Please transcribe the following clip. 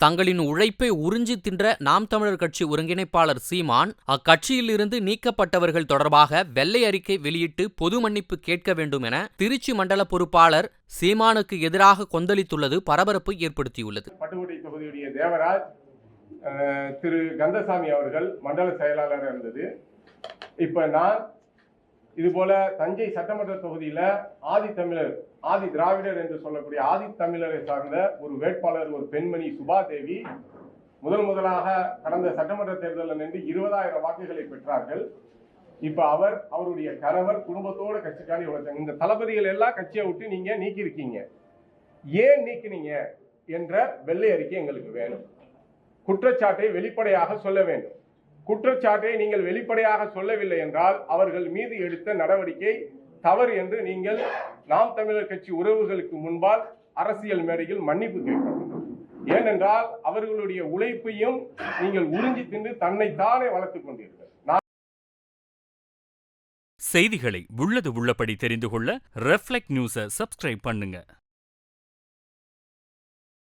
தங்களின் உழைப்பை உறிஞ்சி தின்ற நாம் தமிழர் கட்சி ஒருங்கிணைப்பாளர் சீமான் அக்கட்சியிலிருந்து நீக்கப்பட்டவர்கள் தொடர்பாக வெள்ளை அறிக்கை வெளியிட்டு பொது மன்னிப்பு கேட்க வேண்டும் என திருச்சி மண்டல பொறுப்பாளர் சீமானுக்கு எதிராக கொந்தளித்துள்ளது பரபரப்பு ஏற்படுத்தியுள்ளது. பட்டுக்கோட்டை தொகுதியுடைய தேவராஜ் திரு கந்தசாமி அவர்கள் மண்டல செயலாளர் இருந்தது. இப்ப நான் இது போல தஞ்சை சட்டமன்ற தொகுதியில ஆதி தமிழர் ஆதி திராவிடர் என்று சொல்லக்கூடிய ஆதி தமிழரை சார்ந்த ஒரு வேட்பாளர் ஒரு பெண்மணி சுபா தேவி முதல் முதலாக கடந்த சட்டமன்ற தேர்தலில் நின்று இருபதாயிரம் வாக்குகளை பெற்றார்கள். இப்ப அவர் அவருடைய கணவர் குடும்பத்தோட கட்சிக்காண்டி உழைச்சாங்க. இந்த தளபதிகள் எல்லாம் கட்சியை விட்டு நீங்க நீக்கியிருக்கீங்க. ஏன் நீக்கினீங்க என்ற வெள்ளை அறிக்கை எங்களுக்கு வேணும். குற்றச்சாட்டை வெளிப்படையாக சொல்ல வேண்டும். குற்றச்சாட்டை நீங்கள் வெளிப்படையாக சொல்லவில்லை என்றால் அவர்கள் மீது எடுத்த நடவடிக்கை தவறு என்று நீங்கள் நாம் தமிழர் கட்சி உறவுகளுக்கு முன்பால் அரசியல் மேடையில் மன்னிப்பு கேட்கணும் ஏனென்றால் அவர்களுடைய உழைப்பையும் நீங்கள் உறிஞ்சி தின்று தன்னைத்தானே வளர்த்துக் கொண்டீர்கள். நான் செய்திகளை உள்ளது உள்ளபடி தெரிந்து கொள்ள ரெஃப்ளெக்ட் நியூஸை சப்ஸ்கிரைப் பண்ணுங்க.